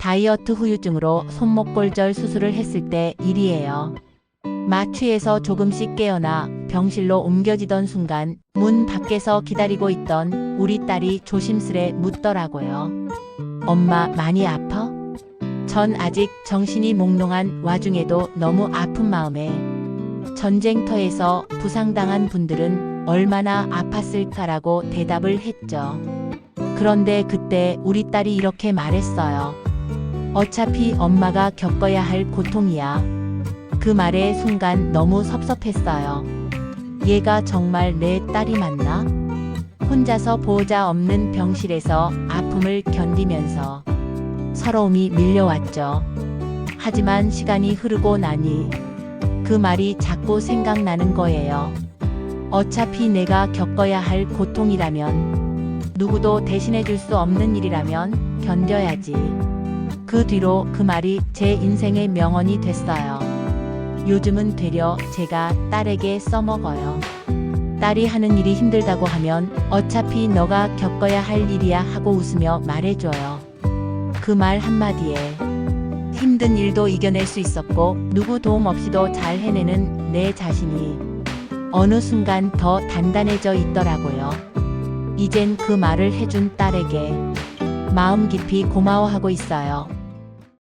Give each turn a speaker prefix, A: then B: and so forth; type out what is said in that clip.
A: 다이어트 후유증으로 손목골절 수술을 했을 때 일이에요. 마취에서 조금씩 깨어나 병실로 옮겨지던 순간 문 밖에서 기다리고 있던 우리 딸이 조심스레 묻더라고요. 엄마 많이 아파? 전 아직 정신이 몽롱한 와중에도 너무 아픈 마음에 전쟁터에서 부상당한 분들은 얼마나 아팠을까라고 대답을 했죠. 그런데 그때 우리 딸이 이렇게 말했어요. 어차피 엄마가 겪어야 할 고통이야. 그 말에 순간 너무 섭섭했어요. 얘가 정말 내 딸이 맞나? 혼자서 보호자 없는 병실에서 아픔을 견디면서 서러움이 밀려왔죠. 하지만 시간이 흐르고 나니 그 말이 자꾸 생각나는 거예요. 어차피 내가 겪어야 할 고통이라면 누구도 대신해 줄 수 없는 일이라면 견뎌야지. 그 뒤로 그 말이 제 인생의 명언이 됐어요. 요즘은 되려 제가 딸에게 써먹어요. 딸이 하는 일이 힘들다고 하면 어차피 너가 겪어야 할 일이야 하고 웃으며 말해줘요. 그 말 한마디에 힘든 일도 이겨낼 수 있었고 누구 도움 없이도 잘 해내는 내 자신이 어느 순간 더 단단해져 있더라고요. 이젠 그 말을 해준 딸에게 마음 깊이 고마워하고 있어요.